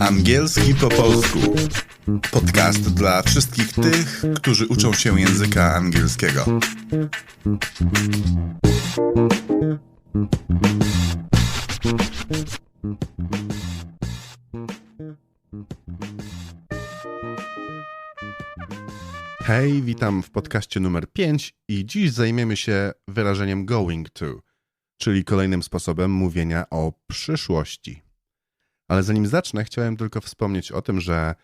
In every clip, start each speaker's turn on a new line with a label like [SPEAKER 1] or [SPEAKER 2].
[SPEAKER 1] Angielski po polsku. Podcast dla wszystkich tych, którzy uczą się języka angielskiego. Hej, witam w podcaście numer 5 i dziś zajmiemy się wyrażeniem going to, czyli kolejnym sposobem mówienia o przyszłości. Ale zanim zacznę, chciałem tylko wspomnieć o tym, że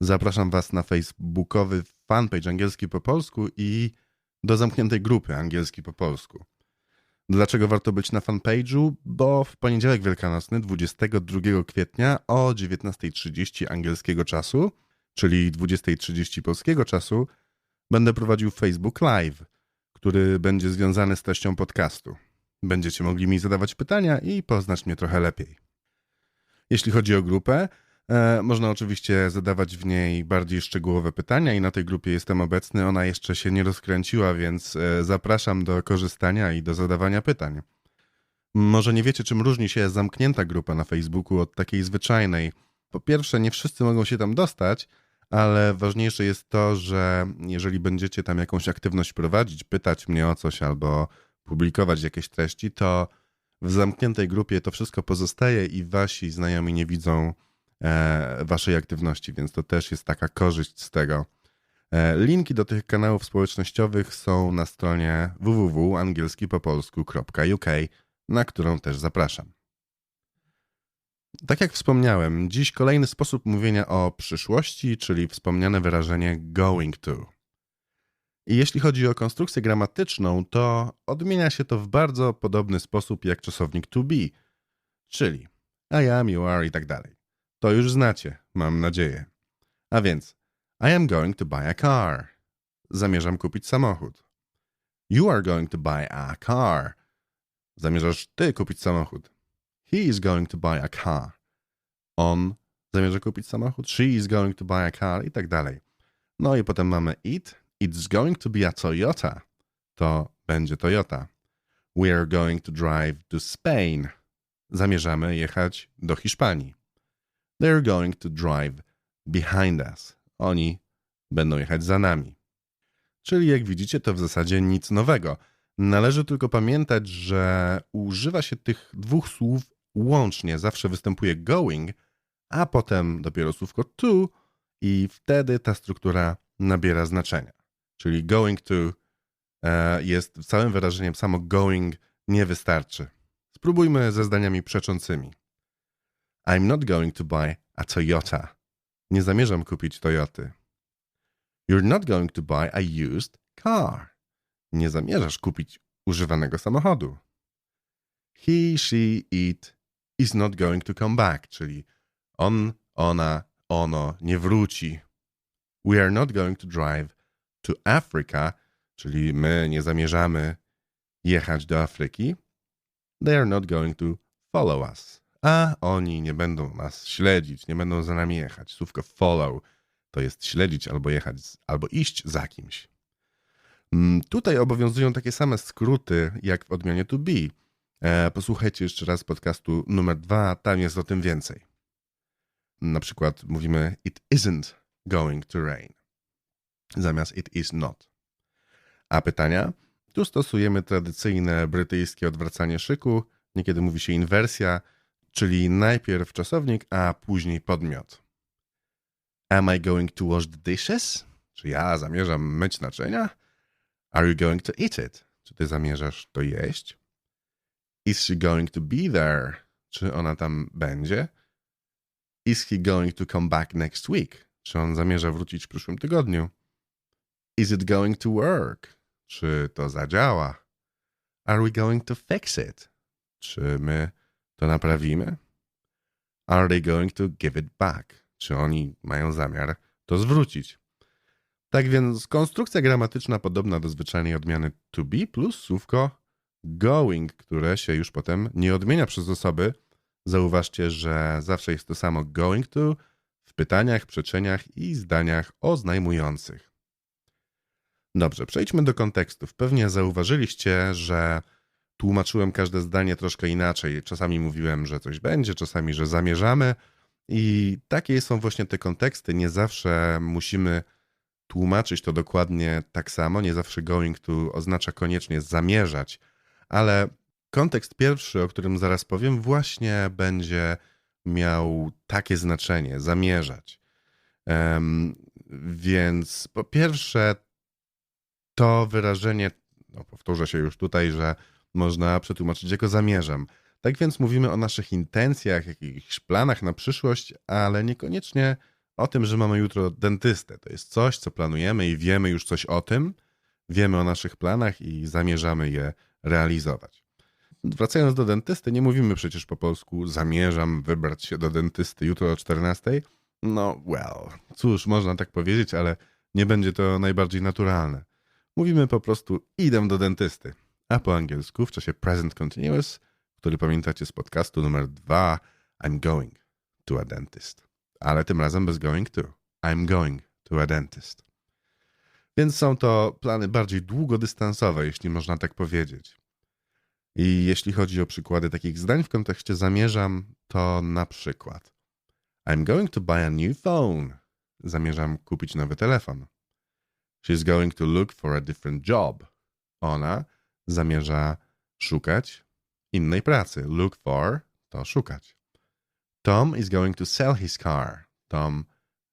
[SPEAKER 1] zapraszam Was na facebookowy fanpage angielski po polsku i do zamkniętej grupy angielski po polsku. Dlaczego warto być na fanpage'u? Bo w poniedziałek wielkanocny, 22 kwietnia o 19.30 angielskiego czasu, czyli 20.30 polskiego czasu, będę prowadził Facebook Live, który będzie związany z treścią podcastu. Będziecie mogli mi zadawać pytania i poznać mnie trochę lepiej. Jeśli chodzi o grupę, e, można oczywiście zadawać w niej bardziej szczegółowe pytania i na tej grupie jestem obecny. Ona jeszcze się nie rozkręciła, więc e, zapraszam do korzystania i do zadawania pytań. Może nie wiecie, czym różni się zamknięta grupa na Facebooku od takiej zwyczajnej. Po pierwsze, nie wszyscy mogą się tam dostać, ale ważniejsze jest to, że jeżeli będziecie tam jakąś aktywność prowadzić, pytać mnie o coś albo publikować jakieś treści, to w zamkniętej grupie to wszystko pozostaje i wasi znajomi nie widzą e, waszej aktywności, więc to też jest taka korzyść z tego. E, linki do tych kanałów społecznościowych są na stronie www.angielskipopolsku.uk, na którą też zapraszam. Tak jak wspomniałem, dziś kolejny sposób mówienia o przyszłości, czyli wspomniane wyrażenie going to. I jeśli chodzi o konstrukcję gramatyczną, to odmienia się to w bardzo podobny sposób jak czasownik to be, czyli I am, you are i tak dalej. To już znacie, mam nadzieję. A więc I am going to buy a car. Zamierzam kupić samochód. You are going to buy a car. Zamierzasz ty kupić samochód. He is going to buy a car. On zamierza kupić samochód. She is going to buy a car i tak dalej. No i potem mamy it. It's going to be a Toyota. To będzie Toyota. We are going to drive to Spain. Zamierzamy jechać do Hiszpanii. They are going to drive behind us. Oni będą jechać za nami. Czyli jak widzicie, to w zasadzie nic nowego. Należy tylko pamiętać, że używa się tych dwóch słów łącznie. Zawsze występuje going, a potem dopiero słówko to i wtedy ta struktura nabiera znaczenia. Czyli going to e, jest całym wyrażeniem, samo going nie wystarczy. Spróbujmy ze zdaniami przeczącymi. I'm not going to buy a Toyota. Nie zamierzam kupić Toyoty. You're not going to buy a used car. Nie zamierzasz kupić używanego samochodu. He, she, it is not going to come back, czyli on, ona, ono nie wróci. We are not going to drive to Africa, czyli my nie zamierzamy jechać do Afryki. They are not going to follow us. A oni nie będą nas śledzić, nie będą za nami jechać. Słówko follow to jest śledzić albo jechać, albo iść za kimś. Mm, tutaj obowiązują takie same skróty jak w odmianie to be. E, posłuchajcie jeszcze raz podcastu numer dwa, tam jest o tym więcej. Na przykład mówimy it isn't going to rain zamiast it is not. A pytania? Tu stosujemy tradycyjne brytyjskie odwracanie szyku. Niekiedy mówi się inwersja, czyli najpierw czasownik, a później podmiot. Am I going to wash the dishes? Czy ja zamierzam myć naczynia? Are you going to eat it? Czy ty zamierzasz to jeść? Is she going to be there? Czy ona tam będzie? Is he going to come back next week? Czy on zamierza wrócić w przyszłym tygodniu? Is it going to work? Czy to zadziała? Are we going to fix it? Czy my to naprawimy? Are they going to give it back? Czy oni mają zamiar to zwrócić? Tak więc konstrukcja gramatyczna podobna do zwyczajnej odmiany to be plus słówko going, które się już potem nie odmienia przez osoby. Zauważcie, że zawsze jest to samo going to w pytaniach, przeczeniach i zdaniach oznajmujących. Dobrze, przejdźmy do kontekstów. Pewnie zauważyliście, że tłumaczyłem każde zdanie troszkę inaczej. Czasami mówiłem, że coś będzie, czasami, że zamierzamy. I takie są właśnie te konteksty. Nie zawsze musimy tłumaczyć to dokładnie tak samo. Nie zawsze going to oznacza koniecznie zamierzać, ale kontekst pierwszy, o którym zaraz powiem, właśnie będzie miał takie znaczenie zamierzać. Um, więc po pierwsze, to wyrażenie, no powtórzę się już tutaj, że można przetłumaczyć jako zamierzam. Tak więc mówimy o naszych intencjach, jakichś planach na przyszłość, ale niekoniecznie o tym, że mamy jutro dentystę. To jest coś, co planujemy i wiemy już coś o tym, wiemy o naszych planach i zamierzamy je realizować. Wracając do dentysty, nie mówimy przecież po polsku zamierzam wybrać się do dentysty jutro o 14. No, well, cóż, można tak powiedzieć, ale nie będzie to najbardziej naturalne. Mówimy po prostu idę do dentysty. A po angielsku w czasie present continuous, który pamiętacie z podcastu numer 2, I'm going to a dentist. Ale tym razem bez going to. I'm going to a dentist. Więc są to plany bardziej długodystansowe, jeśli można tak powiedzieć. I jeśli chodzi o przykłady takich zdań w kontekście zamierzam, to na przykład I'm going to buy a new phone. Zamierzam kupić nowy telefon. She's going to look for a different job. Ona zamierza szukać innej pracy. Look for to szukać. Tom is going to sell his car. Tom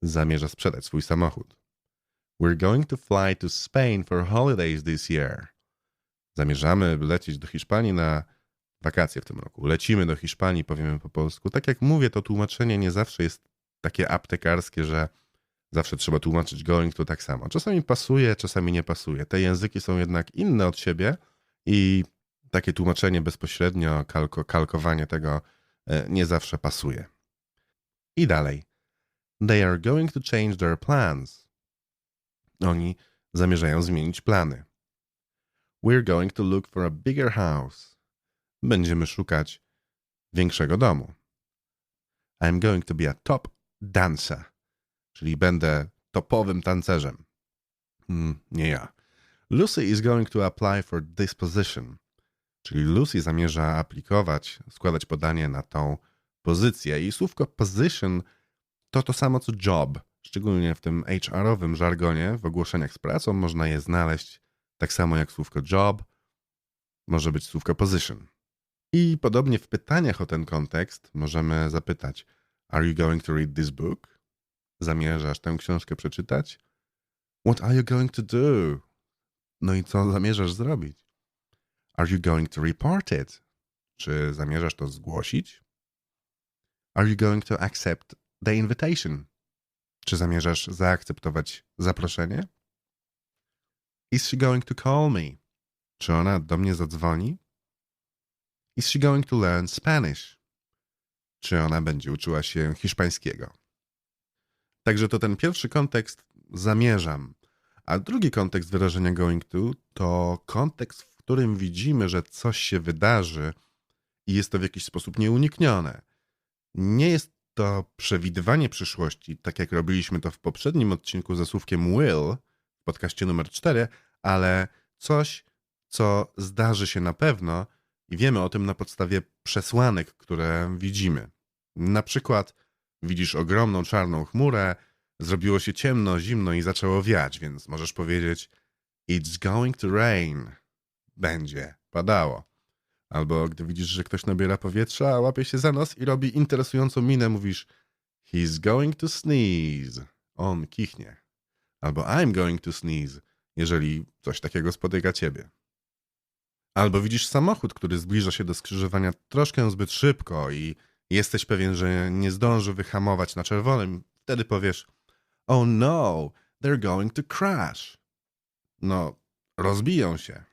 [SPEAKER 1] zamierza sprzedać swój samochód. We're going to fly to Spain for holidays this year. Zamierzamy lecieć do Hiszpanii na wakacje w tym roku. Lecimy do Hiszpanii, powiemy po polsku. Tak jak mówię, to tłumaczenie nie zawsze jest takie aptekarskie, że zawsze trzeba tłumaczyć going to tak samo. Czasami pasuje, czasami nie pasuje. Te języki są jednak inne od siebie i takie tłumaczenie bezpośrednio, kalko, kalkowanie tego e, nie zawsze pasuje. I dalej. They are going to change their plans. Oni zamierzają zmienić plany. We're going to look for a bigger house. Będziemy szukać większego domu. I'm going to be a top dancer. Czyli będę topowym tancerzem. Hmm, nie ja. Lucy is going to apply for this position. Czyli Lucy zamierza aplikować, składać podanie na tą pozycję. I słówko position to to samo co job. Szczególnie w tym HR-owym żargonie, w ogłoszeniach z pracą można je znaleźć tak samo jak słówko job, może być słówko position. I podobnie w pytaniach o ten kontekst możemy zapytać: Are you going to read this book? Zamierzasz tę książkę przeczytać? What are you going to do? No i co zamierzasz zrobić? Are you going to report it? Czy zamierzasz to zgłosić? Are you going to accept the invitation? Czy zamierzasz zaakceptować zaproszenie? Is she going to call me? Czy ona do mnie zadzwoni? Is she going to learn Spanish? Czy ona będzie uczyła się hiszpańskiego? Także to ten pierwszy kontekst zamierzam. A drugi kontekst wyrażenia going to to kontekst, w którym widzimy, że coś się wydarzy i jest to w jakiś sposób nieuniknione. Nie jest to przewidywanie przyszłości, tak jak robiliśmy to w poprzednim odcinku ze słówkiem will w podcaście numer 4, ale coś, co zdarzy się na pewno i wiemy o tym na podstawie przesłanek, które widzimy. Na przykład widzisz ogromną czarną chmurę, zrobiło się ciemno, zimno i zaczęło wiać, więc możesz powiedzieć It's going to rain. Będzie padało. Albo gdy widzisz, że ktoś nabiera powietrza, łapie się za nos i robi interesującą minę, mówisz He's going to sneeze. On kichnie. Albo I'm going to sneeze, jeżeli coś takiego spotyka ciebie. Albo widzisz samochód, który zbliża się do skrzyżowania troszkę zbyt szybko i jesteś pewien, że nie zdąży wyhamować na czerwonym. Wtedy powiesz Oh no, they're going to crash. No, rozbiją się.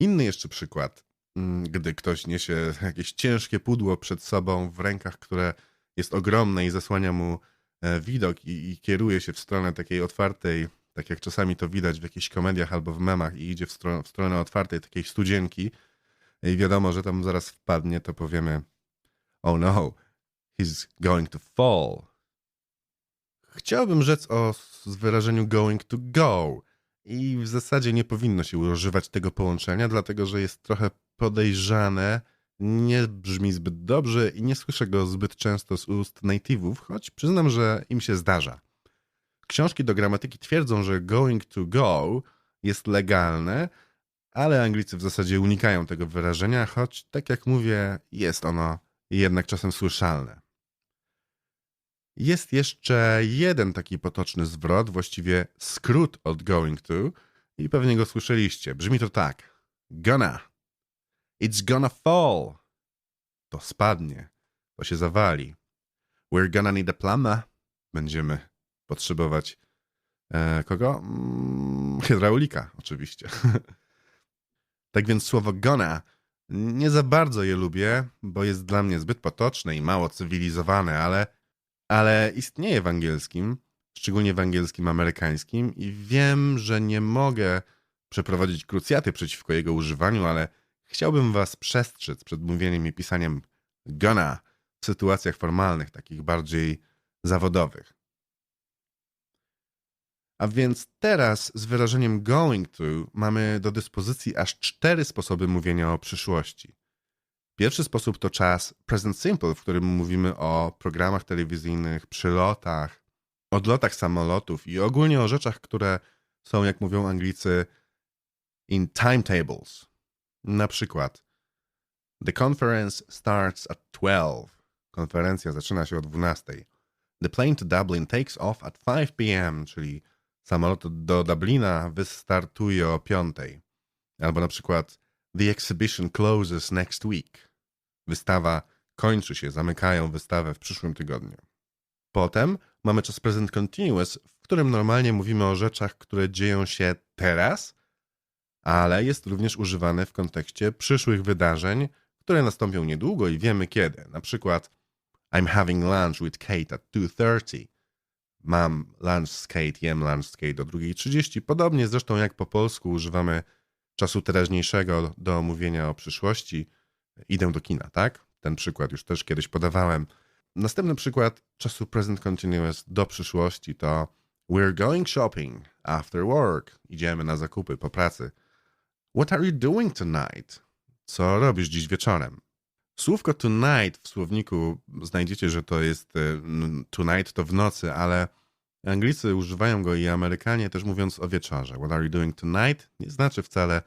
[SPEAKER 1] Inny jeszcze przykład. Mm, gdy ktoś niesie jakieś ciężkie pudło przed sobą w rękach, które jest ogromne i zasłania mu e, widok i, i kieruje się w stronę takiej otwartej, tak jak czasami to widać w jakichś komediach albo w memach i idzie w, stronę, w stronę otwartej takiej studzienki i wiadomo, że tam zaraz wpadnie, to powiemy oh no, he's going to fall. Chciałbym rzec o wyrażeniu going to go i w zasadzie nie powinno się używać tego połączenia, dlatego że jest trochę podejrzane, nie brzmi zbyt dobrze i nie słyszę go zbyt często z ust native'ów, choć przyznam, że im się zdarza. Książki do gramatyki twierdzą, że going to go jest legalne, ale Anglicy w zasadzie unikają tego wyrażenia, choć tak jak mówię, jest ono jednak czasem słyszalne. Jest jeszcze jeden taki potoczny zwrot, właściwie skrót od going to i pewnie go słyszeliście. Brzmi to tak. Gonna. It's gonna fall. To spadnie. To się zawali. We're gonna need a plumber. Będziemy potrzebować e, kogo? Mm, hydraulika, oczywiście. tak więc słowo gonna nie za bardzo je lubię, bo jest dla mnie zbyt potoczne i mało cywilizowane, ale, ale istnieje w angielskim, szczególnie w angielskim amerykańskim i wiem, że nie mogę przeprowadzić krucjaty przeciwko jego używaniu, ale chciałbym was przestrzec przed mówieniem i pisaniem gonna w sytuacjach formalnych, takich bardziej zawodowych. A więc teraz z wyrażeniem going to mamy do dyspozycji aż cztery sposoby mówienia o przyszłości. Pierwszy sposób to czas present simple, w którym mówimy o programach telewizyjnych, przylotach, odlotach samolotów i ogólnie o rzeczach, które są, jak mówią Anglicy, in timetables. Na przykład The conference starts at 12. Konferencja zaczyna się o 12. The plane to Dublin takes off at 5 p.m., czyli samolot do Dublina wystartuje o 5. Albo na przykład The exhibition closes next week. Wystawa kończy się, zamykają wystawę w przyszłym tygodniu. Potem mamy czas present continuous, w którym normalnie mówimy o rzeczach, które dzieją się teraz, ale jest również używany w kontekście przyszłych wydarzeń, które nastąpią niedługo i wiemy kiedy. Na przykład I'm having lunch with Kate at 2:30. Mam lunch skate, jem lunch skate o 2.30. Podobnie zresztą jak po polsku używamy czasu teraźniejszego do mówienia o przyszłości. Idę do kina, tak? Ten przykład już też kiedyś podawałem. Następny przykład czasu present continuous do przyszłości to We're going shopping after work. Idziemy na zakupy po pracy. What are you doing tonight? Co robisz dziś wieczorem? Słówko tonight w słowniku znajdziecie, że to jest e, tonight to w nocy, ale Anglicy używają go i Amerykanie też mówiąc o wieczorze. What are you doing tonight? Nie znaczy wcale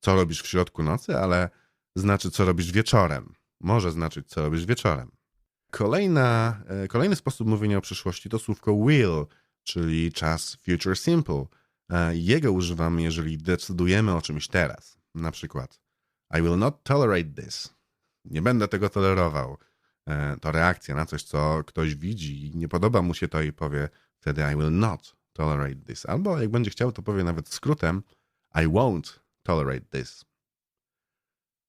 [SPEAKER 1] co robisz w środku nocy, ale znaczy co robisz wieczorem. Może znaczyć co robisz wieczorem. Kolejna, e, kolejny sposób mówienia o przyszłości to słówko will, czyli czas future simple. E, jego używamy, jeżeli decydujemy o czymś teraz. Na przykład I will not tolerate this. Nie będę tego tolerował. E, to reakcja na coś, co ktoś widzi i nie podoba mu się to i powie wtedy I will not tolerate this. Albo jak będzie chciał, to powie nawet skrótem I won't tolerate this.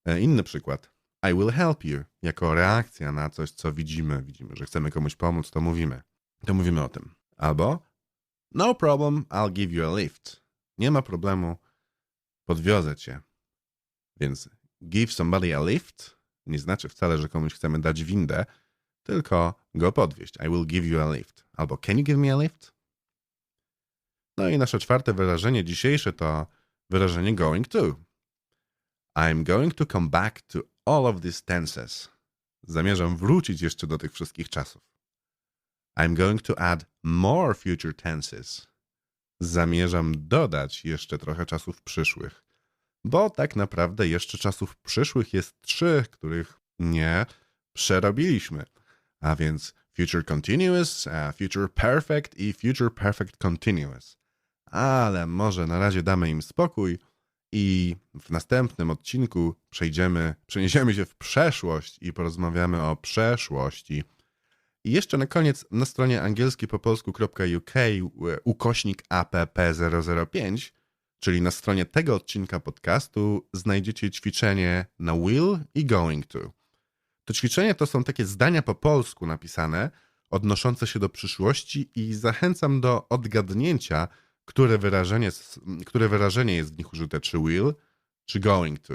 [SPEAKER 1] E, inny przykład. I will help you. Jako reakcja na coś, co widzimy. Widzimy, że chcemy komuś pomóc, to mówimy. To mówimy o tym. Albo No problem, I'll give you a lift. Nie ma problemu, podwiozę cię. Więc give somebody a lift nie znaczy wcale, że komuś chcemy dać windę, tylko go podwieźć. I will give you a lift. Albo can you give me a lift? No i nasze czwarte wyrażenie dzisiejsze to wyrażenie going to. I'm going to come back to all of these tenses. Zamierzam wrócić jeszcze do tych wszystkich czasów. I'm going to add more future tenses. Zamierzam dodać jeszcze trochę czasów przyszłych bo tak naprawdę jeszcze czasów przyszłych jest trzy, których nie przerobiliśmy. A więc Future Continuous, Future Perfect i Future Perfect Continuous. Ale może na razie damy im spokój i w następnym odcinku przejdziemy, przeniesiemy się w przeszłość i porozmawiamy o przeszłości. I jeszcze na koniec na stronie angielski po ukośnik app005 Czyli na stronie tego odcinka podcastu znajdziecie ćwiczenie na will i going to. To ćwiczenie to są takie zdania po polsku napisane, odnoszące się do przyszłości i zachęcam do odgadnięcia, które wyrażenie, które wyrażenie jest w nich użyte, czy will, czy going to.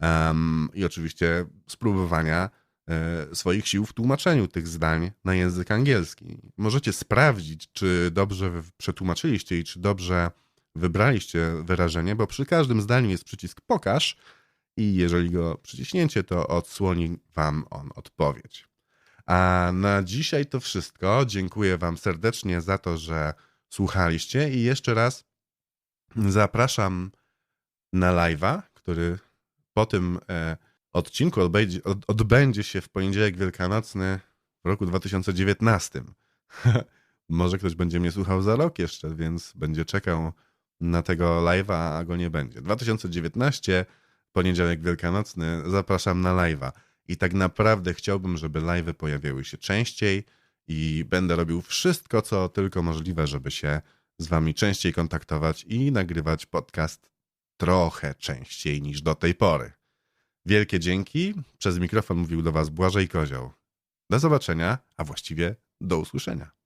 [SPEAKER 1] Um, I oczywiście spróbowania e, swoich sił w tłumaczeniu tych zdań na język angielski. Możecie sprawdzić, czy dobrze przetłumaczyliście i czy dobrze wybraliście wyrażenie, bo przy każdym zdaniu jest przycisk pokaż i jeżeli go przyciśnięcie, to odsłoni wam on odpowiedź. A na dzisiaj to wszystko. Dziękuję wam serdecznie za to, że słuchaliście i jeszcze raz zapraszam na live'a, który po tym e, odcinku odbędzie, od, odbędzie się w poniedziałek wielkanocny w roku 2019. Może ktoś będzie mnie słuchał za rok jeszcze, więc będzie czekał na tego live'a, a go nie będzie. 2019, poniedziałek wielkanocny, zapraszam na live'a. I tak naprawdę chciałbym, żeby live'y pojawiały się częściej i będę robił wszystko, co tylko możliwe, żeby się z wami częściej kontaktować i nagrywać podcast trochę częściej niż do tej pory. Wielkie dzięki. Przez mikrofon mówił do was Błażej Kozioł. Do zobaczenia, a właściwie do usłyszenia.